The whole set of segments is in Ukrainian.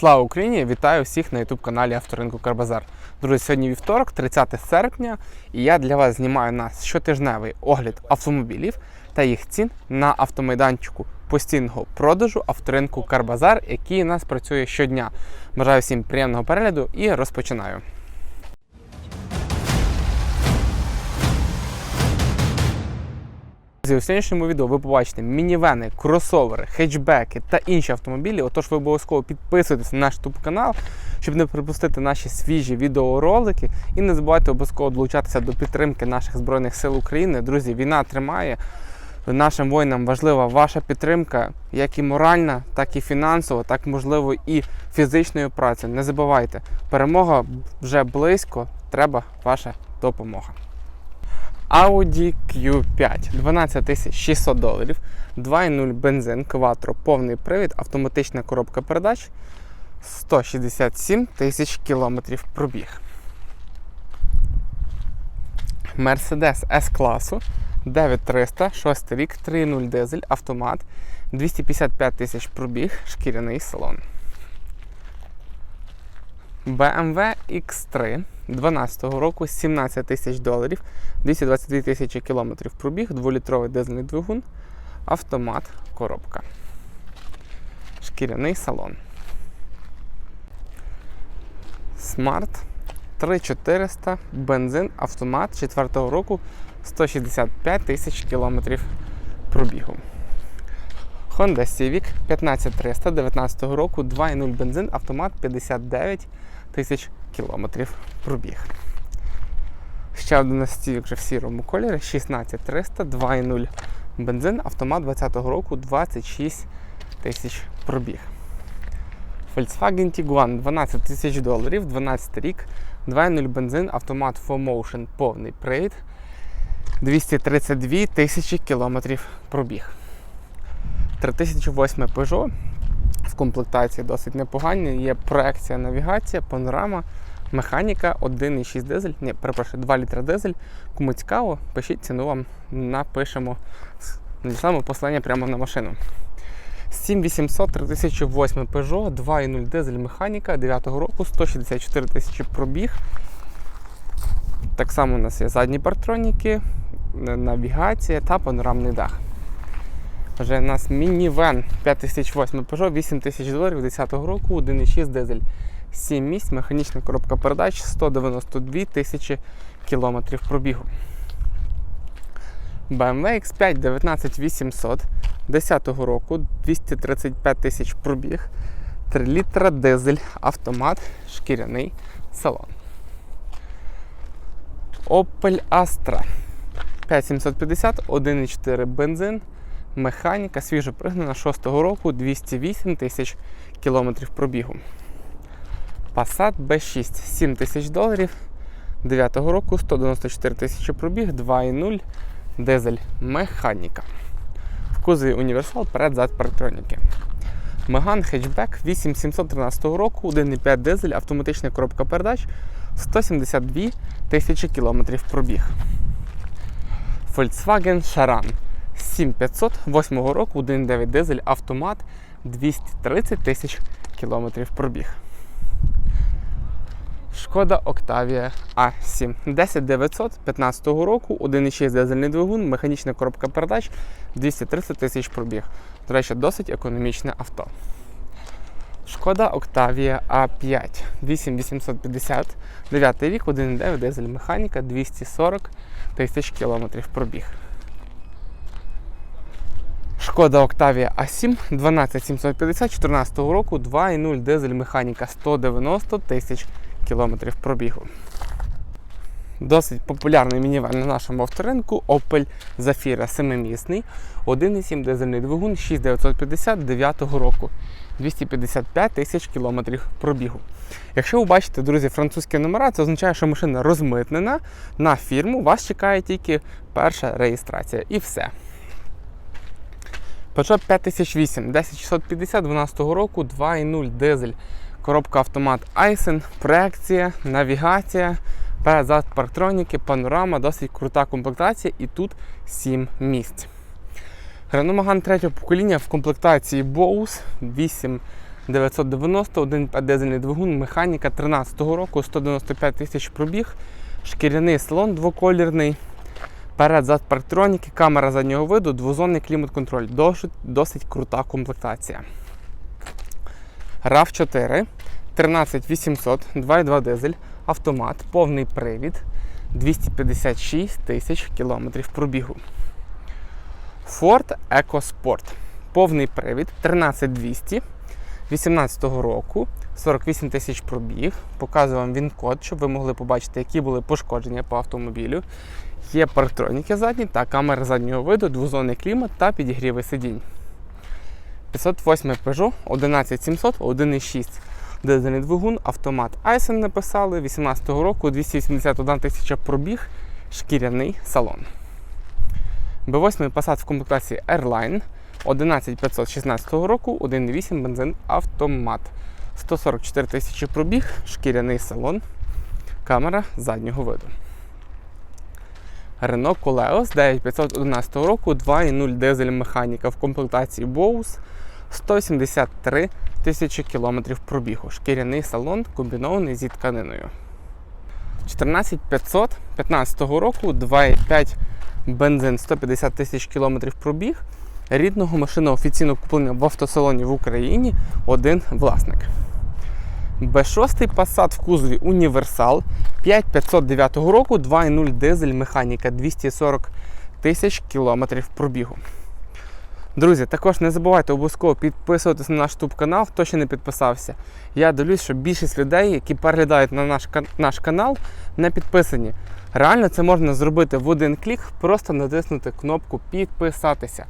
Слава Україні! Вітаю всіх на youtube каналі Авторинку Карбазар. Друзі, сьогодні вівторок, 30 серпня, і я для вас знімаю на щотижневий огляд автомобілів та їх цін на автомайданчику постійного продажу авторинку Карбазар, який у нас працює щодня. Бажаю всім приємного перегляду і розпочинаю. Друзі, У сьогоднішньому відео ви побачите мінівени, кросовери, хетчбеки та інші автомобілі. Отож, ви обов'язково підписуйтесь на наш YouTube канал, щоб не пропустити наші свіжі відеоролики. І не забувайте обов'язково долучатися до підтримки наших Збройних сил України. Друзі, війна тримає. Нашим воїнам важлива ваша підтримка, як і моральна, так і фінансова, так можливо і фізичною працею. Не забувайте, перемога вже близько, треба ваша допомога. Audi Q5 12 600 доларів, 2.0 бензин, кватро, повний привід, автоматична коробка передач, 167 тисяч кілометрів пробіг. Mercedes S-класу 9300, 6 рік, 3.0 дизель, автомат, 255 тисяч пробіг, шкіряний салон. BMW X3 12 року 17 тисяч доларів, 222 тисячі кілометрів пробіг, 2-літровий дизельний двигун, автомат, коробка. Шкіряний салон. Smart 3400, бензин, автомат 4 року 165 тисяч кілометрів пробігу. Honda Civic 15300 19 року, 2.0 бензин, автомат 59 тисяч кілометрів пробіг. Ще один Civic вже в сірому кольорі 16300, 2.0 бензин, автомат 20 року 26 тисяч пробіг. Volkswagen Tiguan 12 тисяч доларів, 12 рік, 2.0 бензин, автомат 4Motion, повний привід, 232 тисячі кілометрів пробіг. 3008 Peugeot в комплектації досить непогані. Є проекція навігація, панорама, механіка, 1,6 дизель, ні, перепрошую, 2 літра дизель. Кому цікаво, пишіть ціну вам напишемо. Надішлемо послання прямо на машину. 7800 3008 Peugeot, 2,0 дизель механіка 9 року, 164 тисячі пробіг. Так само у нас є задні партроніки, навігація та панорамний дах. Вже у нас мінівен 5008 Peugeot, 8 тисяч доларів 10 року, 1,6 дизель. 7 місць, механічна коробка передач, 192 тисячі кілометрів пробігу. BMW X5 19800 10 року, 235 тисяч пробіг, 3 літра дизель, автомат, шкіряний салон. Opel Astra 5750, 1,4 бензин, механіка, свіжо пригнана 6 року, 208 тисяч кілометрів пробігу. Passat B6 7 тисяч доларів. 9 року 194 тисячі пробіг, 2,0 дизель механіка. В кузові універсал перед-зад парктроніки. Меган хетчбек 8713 року, 1,5 дизель, автоматична коробка передач, 172 тисячі кілометрів пробіг. Volkswagen Charan 7500 8 року, 1,9 дизель, автомат, 230 тисяч кілометрів пробіг. Шкода Octavia A7 10900 15 року, 1,6 дизельний двигун, механічна коробка передач, 230 тисяч пробіг. До речі, досить економічне авто. Шкода Octavia A5 8850 9 рік, 1,9 дизель механіка, 240 тисяч кілометрів пробіг. Шкода Octavia A7 12750 14 року, 2,0 дизель механіка 190 тисяч кілометрів пробігу. Досить популярний мінівен на нашому авторинку Opel Zafira 7-місний, 1,7 дизельний двигун 6950 року, 255 тисяч кілометрів пробігу. Якщо ви бачите, друзі, французькі номера, це означає, що машина розмитнена на фірму, вас чекає тільки перша реєстрація і все. Peugeot 5008 10650 12 року, 2,0 дизель. Коробка автомат Айсен, проекція, навігація, перед парктроніки, панорама, досить крута комплектація. І тут 7 місць. Renault Megane третього покоління в комплектації Bose. 8 990, 1,5 дизельний двигун, механіка 13 року, 195 тисяч пробіг, шкіряний салон двоколірний, перед зад парктроніки, камера заднього виду, двозонний клімат-контроль. Досить, досить крута комплектація. rav 4 13800, 2,2 дизель, автомат, повний привід, 256 тисяч кілометрів пробігу. Ford EcoSport. Повний привід 13200 18 року, 48 тисяч пробіг. Показую вам він код, щоб ви могли побачити, які були пошкодження по автомобілю. Є парктроніки задні та камера заднього виду, двозонний клімат та підігріви сидінь. 508 Peugeot 11700, 1,6 дизельний двигун, автомат Айсен написали 18-го року, 281 тисяча пробіг, шкіряний салон. B8 Passat в комплектації Airline 11516 року, 1,8 бензин автомат. 144 тисячі пробіг, шкіряний салон, камера заднього виду. Renault Coleos 9511 року, 2,0 дизель механіка в комплектації Bose, 173 тисячі кілометрів пробігу. Шкіряний салон комбінований зі тканиною. 14500 15 року, 2,5 бензин 150 тисяч кілометрів пробіг. Рідного машина офіційно куплена в автосалоні в Україні один власник. Б6 Passat в кузові Універсал 5509 року, 2,0 дизель механіка 240 тисяч кілометрів пробігу. Друзі, також не забувайте обов'язково підписуватись на наш YouTube канал, хто ще не підписався. Я дивлюсь, що більшість людей, які переглядають на наш, наш канал, не підписані. Реально це можна зробити в один клік, просто натиснути кнопку підписатися.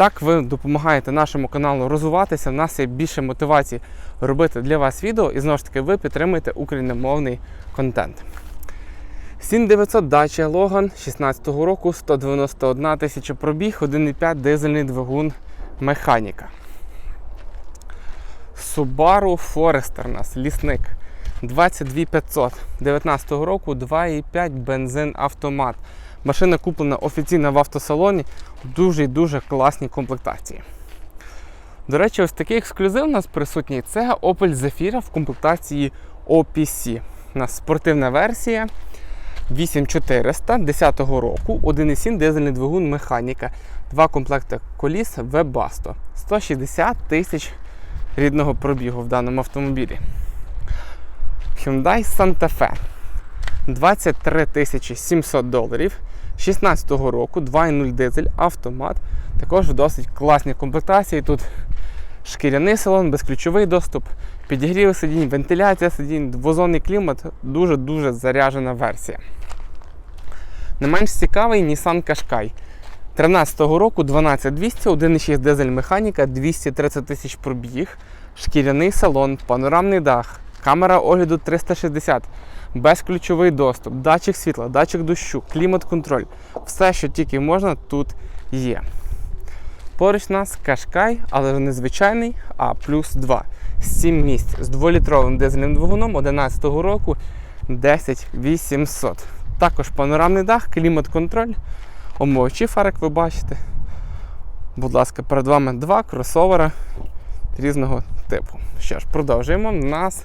Так ви допомагаєте нашому каналу розвиватися. У нас є більше мотивації робити для вас відео, і знову ж таки ви підтримуєте україномовний контент. 7900 Dacia Logan 16 року, 191 тисяча пробіг, 1,5 дизельний двигун механіка. Subaru Forester у нас лісник 22500 19 року, 2,5 бензин автомат. Машина куплена офіційно в автосалоні в дуже і дуже класній комплектації. До речі, ось такий ексклюзив у нас присутній. Це Opel Zafira в комплектації OPC. У нас спортивна версія 8400 10 року, 1,7 дизельний двигун механіка, два комплекти коліс Webasto. 160 тисяч рідного пробігу в даному автомобілі. Hyundai Santa Fe 23 700 доларів. 16 року 2.0 дизель, автомат. Також в досить класній комплектації. Тут шкіряний салон, безключовий доступ, підігрів сидінь, вентиляція сидінь, двозонний клімат, дуже-дуже заряджена версія. Не менш цікавий Nissan Qashqai. 13 року 12200, 1,6 дизель механіка, 230 тисяч пробіг, шкіряний салон, панорамний дах, камера огляду 360, безключовий доступ, датчик світла, датчик дощу, клімат-контроль. Все, що тільки можна, тут є. Поруч нас Qashqai, але не звичайний, а плюс 2. 7 місць з 2-літровим дизельним двигуном 11 року 10800. Також панорамний дах, клімат-контроль, омовчі фари, як ви бачите. Будь ласка, перед вами два кросовера різного типу. Що ж, продовжуємо. У нас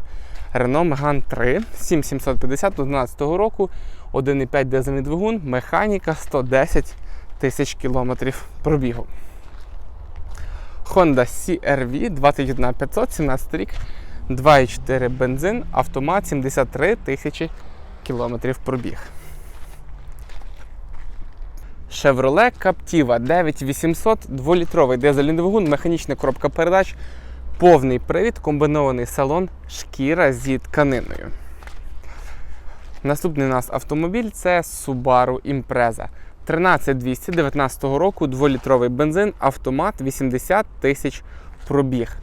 Renault Megane 3 7750 11 року, 1,5 дизельний двигун, механіка 110 тисяч кілометрів пробігу. Honda CR-V 21500, 17 рік, 2,4 бензин, автомат 73 тисячі кілометрів пробіг. Chevrolet Captiva 9800, 2-літровий дизельний двигун, механічна коробка передач, повний привід, комбінований салон, шкіра зі тканиною. Наступний у нас автомобіль це Subaru Impreza. 13200 19 року, 2-літровий бензин, автомат 80 тисяч пробіг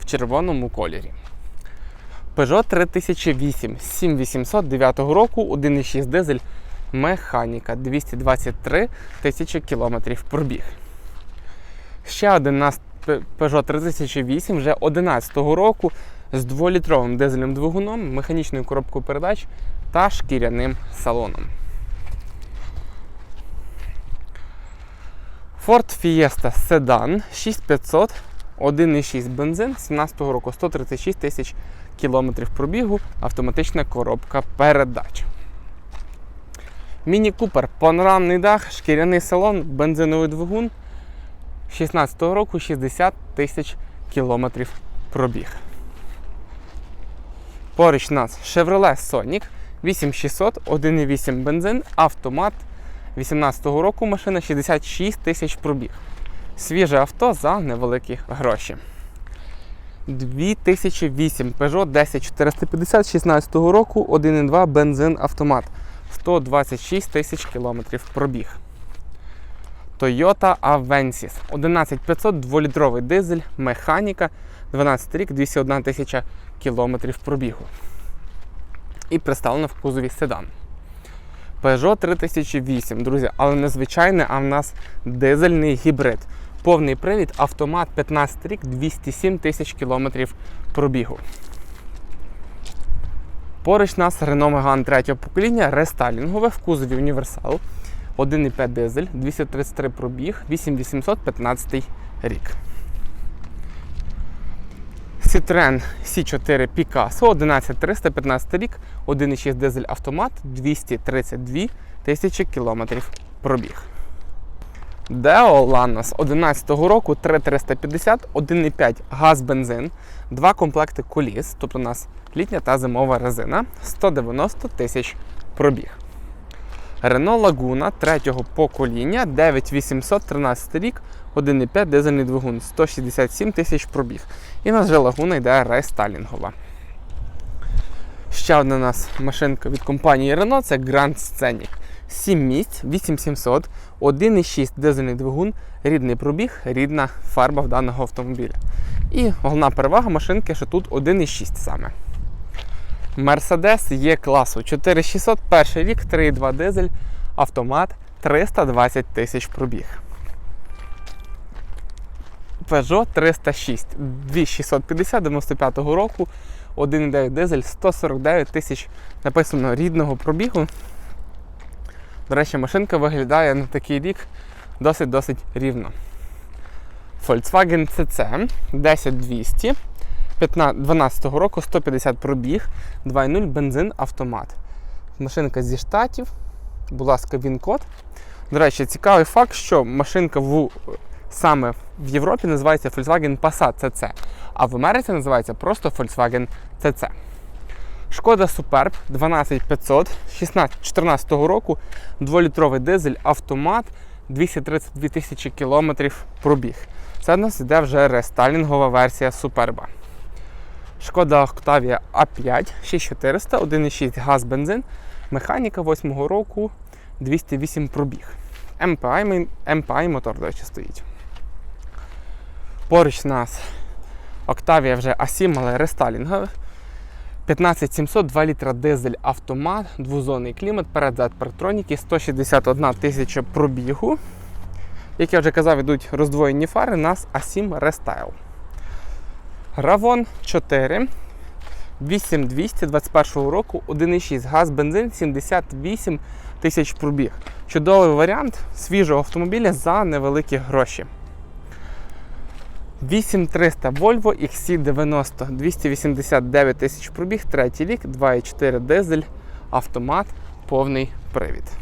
в червоному кольорі. Peugeot 3008 7800 9 року, 1,6 дизель, механіка 223 тисячі кілометрів пробіг. Ще один нас Peugeot 3008 вже 11 року з 2-літровим дизельним двигуном, механічною коробкою передач та шкіряним салоном. Ford Fiesta Sedan 6500 1,6 бензин 17-го року, 136 тисяч кілометрів пробігу, автоматична коробка передач. Міні Купер, панорамний дах, шкіряний салон, бензиновий двигун 16 року 60 тисяч кілометрів пробіг. Поруч у нас Chevrolet Sonic 8600, 1,8 бензин, автомат 18 року машина 66 тисяч пробіг. Свіже авто за невеликі гроші. 2008 Peugeot 10450 16 року 1,2 бензин автомат. 126 тисяч кілометрів пробіг. Toyota Avensis 11500 2-літровий дизель, механіка, 12 рік, 201 тисяча кілометрів пробігу. І представлено в кузові седан. Peugeot 3008, друзі, але не звичайне, а в нас дизельний гібрид. Повний привід, автомат 15 рік, 207 тисяч кілометрів пробігу. Поруч нас Renault Megane 3 покоління, рестайлінгове в кузові універсал. 1,5 дизель, 233 пробіг, 8815 рік. Citroen C4 Picasso 11315 рік, 1,6 дизель автомат, 232 тисячі кілометрів пробіг. Deo Lanos 11 року 3350, 1,5 газ бензин, два комплекти коліс, тобто у нас літня та зимова резина, 190 тисяч пробіг. Renault Laguna третього покоління 9813 рік, 1,5 дизельний двигун, 167 тисяч пробіг. І на же Лагуна йде рестайлінгова. Ще одна у нас машинка від компанії Renault це Grand Scenic. 7 місць, 8700, 1,6 дизельний двигун, рідний пробіг, рідна фарба в даного автомобіля. І головна перевага машинки, що тут 1,6 саме. Mercedes є класу 4600, перший рік, 3,2 дизель, автомат 320 тисяч пробіг. Peugeot 306 2650 95 року, 1,9 дизель, 149 тисяч написано рідного пробігу. До речі, машинка виглядає на такий рік досить-досить рівно. Volkswagen CC 10200 12 року 150 пробіг, 2.0 бензин автомат. Машинка зі штатів, будь ласка, він-код. До речі, цікавий факт, що машинка в, саме в Європі називається Volkswagen Passat CC, а в Америці називається просто Volkswagen CC. Шкода Superb 12500 2014 року, 2-літровий дизель, автомат, 232 тисячі кілометрів пробіг. Це в нас йде вже рестайлінгова версія Superba. Шкода Octavia A5 6400, 1,6 газ бензин, механіка 8 року, 208 пробіг. MPI, MPI мотор, до речі, стоїть. Поруч у нас Octavia вже A7, але рестайлінговий. 15700, 2 літра дизель автомат, двозонний клімат, перед парктроніки, 161 тисяча пробігу. Як я вже казав, йдуть роздвоєні фари, нас A7 Restyle. Равон 4 8200 21 року, 1,6 газ, бензин, 78 тисяч пробіг. Чудовий варіант свіжого автомобіля за невеликі гроші. 8300 Volvo XC90 289 тисяч пробіг, третій рік, 2,4 дизель, автомат, повний привід.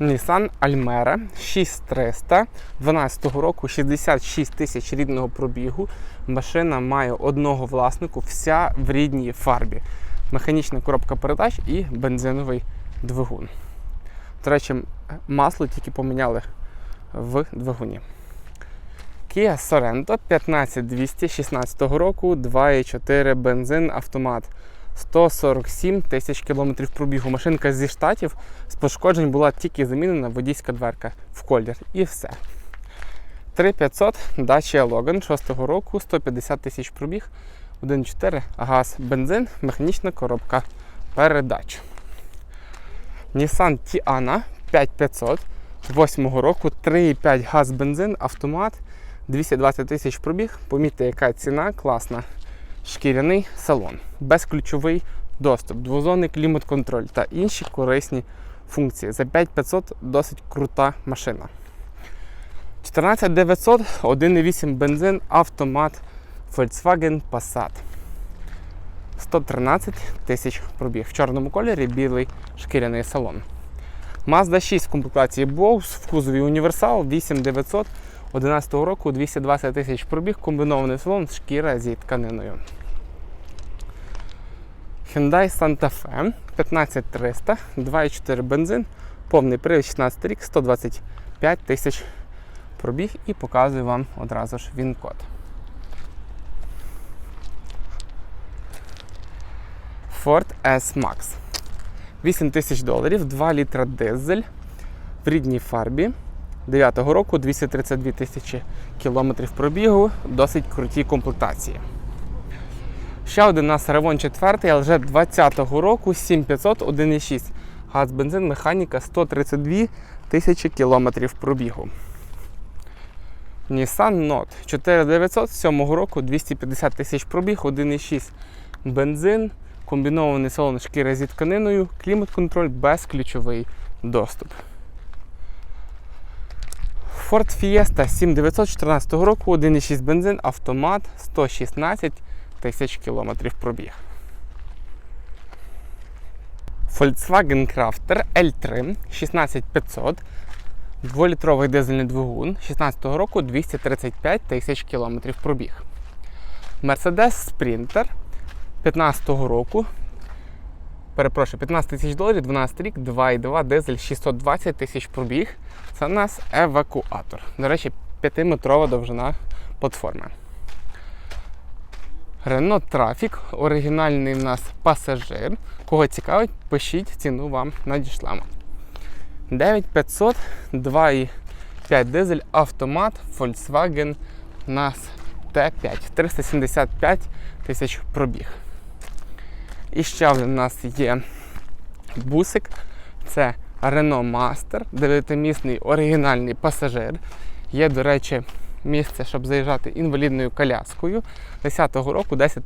Nissan Almera 6300 12 року 66 тисяч рідного пробігу. Машина має одного власнику, вся в рідній фарбі. Механічна коробка передач і бензиновий двигун. До речі, масло тільки поміняли в двигуні. Kia Sorento 15200 16 року, 2,4 бензин автомат. 147 тисяч кілометрів пробігу. Машинка зі штатів з пошкоджень була тільки замінена водійська дверка в колір. І все. 3500 Dacia Logan 6 року, 150 тисяч пробіг, 1,4 газ, бензин, механічна коробка передач. Nissan Tiana 5500 8 року, 3,5 газ, бензин, автомат, 220 тисяч пробіг. Помітьте, яка ціна класна шкіряний салон, безключовий доступ, двозонний клімат-контроль та інші корисні функції. За 5500 досить крута машина. 14900, 1,8 бензин, автомат Volkswagen Passat. 113 тисяч пробіг. В чорному кольорі білий шкіряний салон. Mazda 6 в комплектації Bose в кузові універсал 8900 11 року 220 тисяч пробіг, комбінований салон, шкіра зі тканиною. Hyundai Santa Fe 15300, 2,4 бензин, повний привід 16 рік, 125 тисяч пробіг і показую вам одразу ж він-код. Ford S-Max. 8 тисяч доларів, 2 літра дизель в рідній фарбі. 9-го року 232 тисячі кілометрів пробігу, досить круті комплектації. Ще один у нас Revon 4, але вже 20-го року 7500 1,6. Газ бензин, механіка 132 тисячі кілометрів пробігу. Nissan Note 4900 7 року 250 тисяч пробіг, 1,6 бензин, комбінований салон шкіри зі тканиною, клімат-контроль, безключовий доступ. Ford Fiesta 7914 року, 1,6 бензин, автомат, 116 тисяч кілометрів пробіг. Volkswagen Crafter L3 16500, 2-літровий дизельний двигун 16-го року 235 тисяч кілометрів пробіг. Mercedes Sprinter 15 року. Перепрошую, 15 тисяч доларів, 12 рік, 2,2 дизель 620 тисяч пробіг. Це у нас евакуатор. До речі, 5-метрова довжина платформи. Renault Traffic, оригінальний в нас пасажир. Кого цікавить, пишіть, ціну вам надішлемо. 9500, 2,5 дизель, автомат, Volkswagen нас Т5, 375 тисяч пробіг. І ще у нас є бусик. Це Renault Master, 9-місний оригінальний пасажир. Є, до речі, місце, щоб заїжджати інвалідною коляскою. 10-го року 10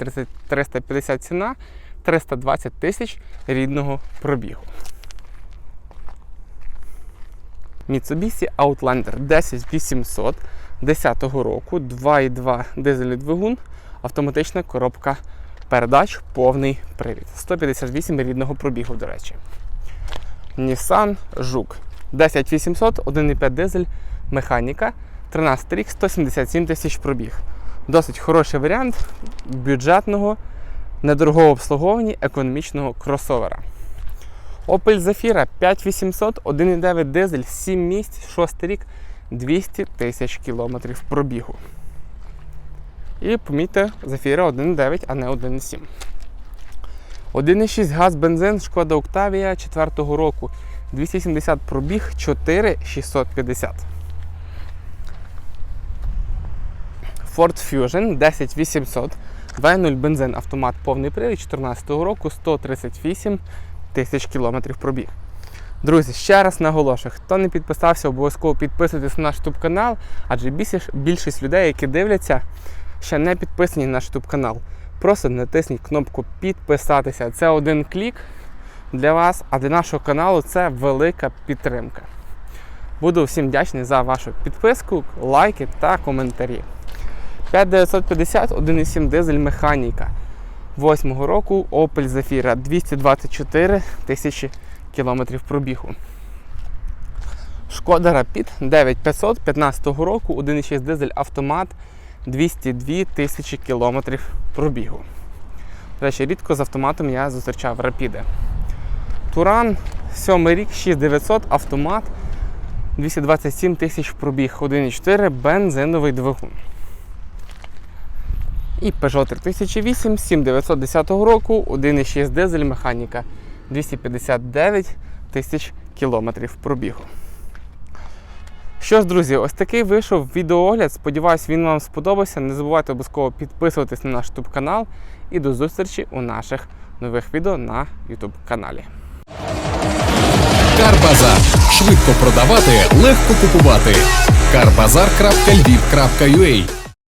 350 ціна, 320 тисяч рідного пробігу. Mitsubishi Outlander 10800 10-го року, 2,2 дизельний двигун, автоматична коробка передач, повний привід. 158 рідного пробігу, до речі. Nissan Жук 10800, 1,5 дизель, механіка, 13 рік, 177 тисяч пробіг. Досить хороший варіант бюджетного, недорогого обслуговування економічного кросовера. Opel Zafira 5800, 1,9 дизель, 7 місць, 6 рік, 200 тисяч кілометрів пробігу. І помітьте, Zafira 1,9, а не 1,7. 1,6 газ бензин, шкода Октавія 4 року. 270 пробіг, 4,650. Ford Fusion 10800, 2.0 бензин, автомат повний привід 14 року, 138 тисяч кілометрів пробіг. Друзі, ще раз наголошую, хто не підписався, обов'язково підписуйтесь на наш YouTube канал, адже більшість людей, які дивляться, ще не підписані на наш YouTube канал. Просто натисніть кнопку підписатися. Це один клік для вас, а для нашого каналу це велика підтримка. Буду всім вдячний за вашу підписку, лайки та коментарі. 5950 1,7 дизель механіка. 8 року Opel Zafira 224 тисячі кілометрів пробігу. Шкода Rapid 9500 15 року 1,6 дизель автомат 202 тисячі кілометрів пробігу. До речі, рідко з автоматом я зустрічав Рапіди. Туран 7 рік 6900 автомат 227 тисяч пробіг, 1,4 бензиновий двигун. І Peugeot 3008 7910 року, 1,6 дизель механіка 259 тисяч кілометрів пробігу. Що ж, друзі, ось такий вийшов відеоогляд. Сподіваюсь, він вам сподобався. Не забувайте обов'язково підписуватись на наш YouTube канал і до зустрічі у наших нових відео на YouTube каналі. Карбазар. Швидко продавати, легко купувати. Карбазар.львів.ua